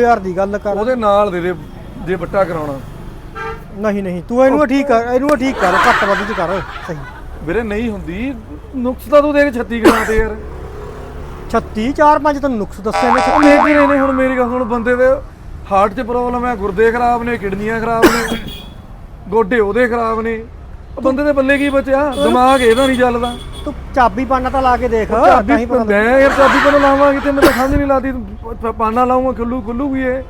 ਯਾਰ ਦੀ ਗੱਲ ਕਰ। ਉਹਦੇ ਨਾਲ ਦੇ ਦੇ ਜੇ ਬੱਟਾ ਕਰਾਉਣਾ। ਨਹੀਂ ਨਹੀਂ ਤੂੰ ਇਹਨੂੰ ਠੀਕ ਕਰ ਇਹਨੂੰ ਠੀਕ ਕਰ ਘੱਟ ਵੱਧ ਚ ਕਰ ਸਹੀ। ਵੀਰੇ ਨਹੀਂ ਹੁੰਦੀ। ਨੁਕਸ ਤਾਂ ਤੂੰ ਦੇਖ 36 ਗ੍ਰਾਮ ਤੇ ਯਾਰ। 36 4 5 ਤੈਨੂੰ ਨੁਕਸ ਦੱਸੇ ਨੇ ਉਹ ਮੇਰੇ ਨੇ ਹੁਣ ਮੇਰੀ ਗੱਲ ਸੁਣ ਬੰਦੇ ਦੇ ਹਾਰਟ 'ਚ ਪ੍ਰੋਬਲਮ ਹੈ ਗੁਰਦੇ ਖਰਾਬ ਨੇ ਕਿਡਨੀਆਂ ਖਰਾਬ ਨੇ ਗੋਡੇ ਉਹਦੇ ਖਰਾਬ ਨੇ। ਉਹ ਬੰਦੇ ਦੇ ਪੱਲੇ ਕੀ ਬਚਿਆ? ਦਿਮਾਗ ਇਹਦਾ ਨਹੀਂ ਚੱਲਦਾ। ਤੂੰ ਚਾਬੀ ਪਾਣਾ ਤਾਂ ਲਾ ਕੇ ਦੇਖ ਤਾਂ ਚਾਬੀ ਹੀ ਪਤਾ ਮੈਂ ਯਾਰ ਚਾਬੀ ਕੋਲ ਲਾਵਾਂਗੀ ਤੇ ਮੈਨੂੰ ਸਮਝ ਨਹੀਂ ਲੱਗਦੀ ਪ- ਪਾਨਾ ਲਾਉਂਗਾ ਖੁੱਲੂ ਖੁੱਲੂਗੀ ਇਹ।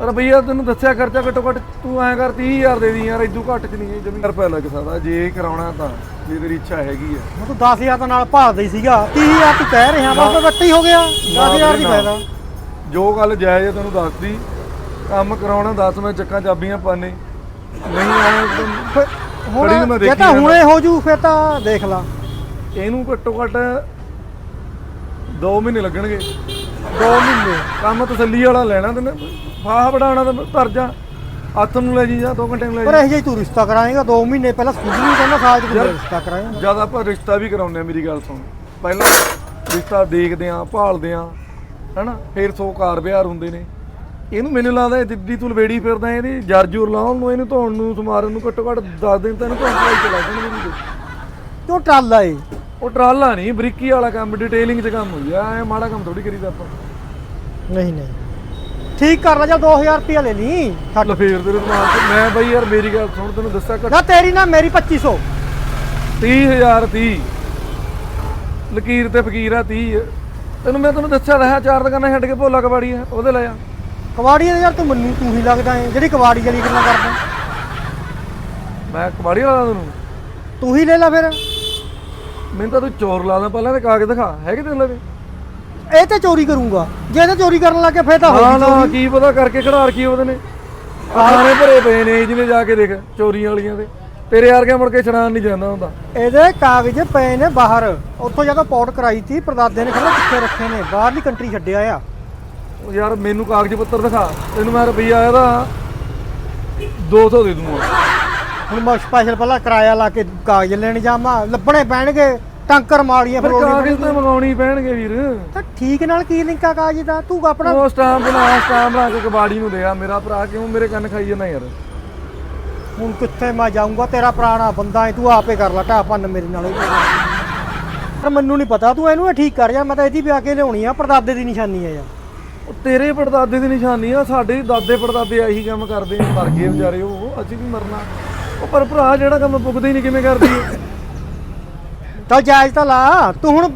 ਰੁਪਈਆ ਤੈਨੂੰ ਦੱਸਿਆ ਖਰਚਾ ਘੱਟੋ ਘੱਟ ਤੂੰ ਐਂ ਕਰ 30000 ਦੇ ਦੀ ਯਾਰ ਇਦੋਂ ਘੱਟ ਚ ਨਹੀਂ ਜਮੀਨ। ਰੁਪਏ ਲੱਗ ਸਕਦਾ ਜੇ ਕਰਾਉਣਾ ਤਾਂ ਜੇ ਤੇਰੀ ਇੱਛਾ ਹੈਗੀ ਆ। ਮੈਂ ਤੂੰ 10000 ਤਾਂ ਨਾਲ ਭਾਲਦਾ ਹੀ ਸੀਗਾ। 30000 ਤੂੰ ਕਹਿ ਰਿਹਾ ਬਸ ਵੱਟੀ ਹੋ ਗਿਆ। 10000 ਦੀ ਨਾ। ਫਾਇਦਾ? ਜੋ ਗੱਲ ਜਾਇਜ਼ ਹੈ ਤੈਨੂੰ ਦੱਸਦੀ ਕੰਮ ਕਰਾਉਣਾ ਦੱਸ ਮੈਂ ਚੱਕਾਂ ਚਾਬੀਆਂ ਪਾਣੇ ਨਹੀਂ ਆਇਆ ਹੁਣ ਨੂੰ ਮੈਂ ਦੇਖੀ ਤਾਂ ਜਾਂਦਾ। ਹੁਣੇ ਹੋ ਜੂ ਫਿਰ ਤਾਂ ਦੇਖ ਲਾ। ਇਹਨੂੰ ਘੱਟੋ ਘੱਟ 2 ਮਹੀਨੇ ਲੱਗਣਗੇ। 2 ਮਹੀਨੇ। ਕੰਮ ਤਸੱਲੀ ਵਾਲਾ ਲੈਣਾ ਤੈਨੂੰ ਫਾਹ ਵਡਾਉਣਾ ਤਾਂ ਜਾ। ਹੱਥ ਨੂੰ ਲੈ ਜੀ ਜਾ 2 ਘੰਟੇ ਨੂੰ ਲੈ ਪਰ ਜੀ। ਇਹ ਜੇ ਤੂੰ ਰਿਸ਼ਤਾ ਕਰਾਏਗਾ 2 ਮਹੀਨੇ ਪਹਿਲਾਂ ਸਕੂਲ ਨਹੀਂ ਕਹਿੰਦਾ ਸਾਲ ਚ ਰਿਸ਼ਤਾ ਕਰਾਏਗਾ। ਜਦ ਆਪਾਂ ਰਿਸ਼ਤਾ ਵੀ ਕਰਾਉਂਦੇ ਆ ਮੇਰੀ ਗੱਲ ਸੁਣ। ਪਹਿਲਾਂ ਰਿਸ਼ਤਾ ਦੇਖਦੇ ਆ ਭਾਲਦੇ ਆ ਹੈਨਾ? ਫਿਰ ਸੌ ਕਾਰ ਵਿਹਾਰ ਹੁੰਦੇ ਨੇ। ਇਹਨੂੰ ਮੈਨੂੰ ਲੱਗਦਾ ਇਹ ਜਿੱਦੀ ਤੂੰ ਲਵੇੜੀ ਫਿਰਦਾ ਇਹਦੀ ਜਰ ਜੁਰ ਲਾਉਣ ਨੂੰ ਇਹਨੂੰ ਧੋਣ ਨੂੰ ਸਮਾਰਨ ਨੂੰ ਘੱਟੋ ਘੱਟ 10 ਦਿਨ ਤਾਂ ਇਹਨੂੰ ਧੋਣ ਚਲਾਈ ਚਲਾ ਦੇਣਗੇ ਕਿਉਂ ਟਰਾਲਾ ਏ ਉਹ ਟਰਾਲਾ ਨਹੀਂ ਬਰੀਕੀ ਵਾਲਾ ਕੰਮ ਡਿਟੇਲਿੰਗ 'ਚ ਕੰਮ ਹੋਈ ਆ ਐ ਮਾੜਾ ਕੰਮ ਥੋੜੀ ਕਰੀਦਾ ਆਪਾਂ। ਨਹੀਂ ਨਹੀਂ। ਠੀਕ ਕਰ ਲੈ ਜਾ 2000 ਰੁਪਇਆ ਲੈ ਲਈ। ਛੱਡ। ਲਫੇਰ ਤੇਰੇ ਦਿਮਾਗ 'ਚ ਮੈਂ ਬਈ ਯਾਰ ਮੇਰੀ ਗੱਲ ਸੁਣ ਤੈਨੂੰ ਦੱਸਿਆ ਘੱਟ। ਨਾ ਤੇਰੀ ਨਾ ਮੇਰੀ 2500 30000 30 ਲਕੀਰ ਤੇ ਫਕੀਰ ਆ 30 ਤੈਨੂੰ ਮੈਂ ਤੈਨੂੰ ਦੱਸਿਆ ਰਹਾ ਚਾਰ ਦੁਕਾਨਾਂ ਛੱਡ ਕੇ ਭੋਲਾ ਕਬਾੜੀ ਆ ਉਹਦੇ ਲੈ ਆ। ਕਵਾੜੀ ਦੇ ਯਾਰ ਤੂੰ ਮੈਨੂੰ ਤੂੰ ਹੀ ਲੱਗਦਾ ਏ। ਜਿਹੜੀ ਕਵਾੜੀ ਵਾਲੀ ਗੱਲਾਂ ਕਰਦਾ। ਮੈਂ ਕਬਾੜੀ ਵਾਲਾ ਤੈਨੂੰ। ਤੂੰ ਹੀ ਲੈ ਲੈ ਫਿਰ। ਮੈਨੂੰ ਤਾਂ ਤੂੰ ਚੋਰ ਲਾ ਦੇ ਪਹਿਲਾਂ ਤੇ ਕਾਗਜ਼ ਦਿਖਾ। ਹੈਗੇ ਤੈਨੂੰ ਲਵੇ ਇਹ ਤੇ ਚੋਰੀ ਕਰੂੰਗਾ। ਜੇ ਇਹ ਤੇ ਚੋਰੀ ਕਰਨ ਲੱਗ ਗਿਆ ਫਿਰ ਤਾਂ ਹੋਈ ਨਾ ਕੀ ਪਤਾ ਕਰਕੇ ਖੜਾਰ ਕੀ ਉਹਦੇ ਨੇ। ਖਾਣੇ ਭਰੇ ਪਏ ਨੇ ਜਿਹਨੇ ਜਾ ਕੇ ਦੇਖ ਚੋਰੀਆਂ ਵਾਲੀਆਂ ਦੇ। ਤੇਰੇ ਵਰਗੇ ਮੁੜ ਕੇ ਛੜਾਣ ਨਹੀਂ ਜਾਂਦਾ ਹੁੰਦਾ। ਇਹਦੇ ਕਾਗਜ਼ ਪਏ ਨੇ ਬਾਹਰ। ਉੱਥੋਂ ਜਦੋਂ ਪੌਟ ਕਰਾਈ ਤੀ ਪਰਦਾਦੇ ਨੇ ਕਹਿੰਦਾ ਕਿੱਥੇ ਰੱਖੇ ਨੇ? ਬਾਹਰਲੀ ਕੰਟਰੀ ਛੱਡਿਆ ਆ। ਉਹ ਯਾਰ ਮੈਨੂੰ ਕਾਗਜ਼ ਪੱਤਰ ਦਿਖਾ। ਤੈਨੂੰ ਮੈਂ ਰੁਪਈਆ ਇਹਦਾ 200 ਦੇ ਦੂੰਗਾ। ਹੁਣ ਮੈਂ ਸਪੈਸ਼ਲ ਪਹਿਲਾਂ ਕਿਰਾਇਆ ਲਾ ਕੇ ਕਾਗਜ਼ ਲੈਣ ਜਾਵਾਂ ਲੱਭਣੇ ਪੈਣਗੇ ਟਾਂਕਰ ਮਾਰੀਆਂ ਫਿਰ ਕਾਗਜ਼ ਤੇ ਮੰਗਾਉਣੀ ਪੈਣਗੇ ਵੀਰ। ਤਾਂ ਠੀਕ ਨਾਲ ਕੀ ਲਿੰਕ ਕਾਗਜ਼ ਦਾ? ਤੂੰ ਆਪਣਾ। ਉਹ ਸਟਾਂਪ ਬਣਾ ਸਟਾਂਪ ਬਣਾ ਕੇ ਕਬਾੜੀ ਨੂੰ ਦੇ ਆ ਮੇਰਾ ਭਰਾ ਕਿਉਂ ਮੇਰੇ ਕੰਨ ਖਾਈ ਜਾਂਦਾ ਯਾਰ। ਹੁਣ ਕਿੱਥੇ ਮੈਂ ਜਾਊਂਗਾ? ਤੇਰਾ ਪੁਰਾਣਾ ਬੰਦਾ ਹੈ ਤੂੰ ਆਪੇ ਕਰ ਲੈ ਢਾਹ ਭੰਨ ਮੇਰੇ ਨਾਲ। ਪਰ ਮੈਨੂੰ ਨਹੀਂ ਪਤਾ ਤੂੰ ਇਹਨੂੰ ਇਹ ਠੀਕ ਕਰ ਜਾ ਮੈਂ ਤਾਂ ਇਹਦੀ ਵਿਆਹ ਕੇ ਲਿਆਉਣੀ ਆ ਪਰਦਾਦੇ ਦੀ ਨਿਸ਼ਾਨੀ ਆ ਯਾਰ। ਤੇਰੇ ਪੜਦਾਦੇ ਦੀ ਨਿਸ਼ਾਨੀ ਆ ਸਾਡੇ ਦਾਦੇ ਪੜਦਾਦੇ ਇਹੀ ਕੰਮ ਕਰਦੇ ਆ ਮਰ ਗਏ ਵਿਚਾਰੇ ਉਹ ਅਸੀਂ ਵੀ ਮਰਨਾ। ਉਹ ਪਰ ਭਰਾ ਜਿਹੜਾ ਕੰਮ ਪੁੱਗਦਾ ਹੀ ਨਹੀਂ ਕਿਵੇਂ ਕਰਦੀ ਚੱਲ ਜਾਇਜ਼ ਤਾਂ ਲਾ ਤੂੰ ਹੁਣ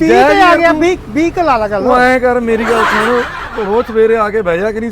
30 ਤੇ ਆ ਗਿਆ ਤੂੰ- 20 20 ਕ ਲਾ ਲਾ ਚੱਲ। ਤੂੰ ਐਂ ਕਰ ਮੇਰੀ ਗੱਲ ਸੁਣ ਰੋਜ਼ ਸਵੇਰੇ ਆ ਕੇ ਬਹਿ ਜਾ ਕਿ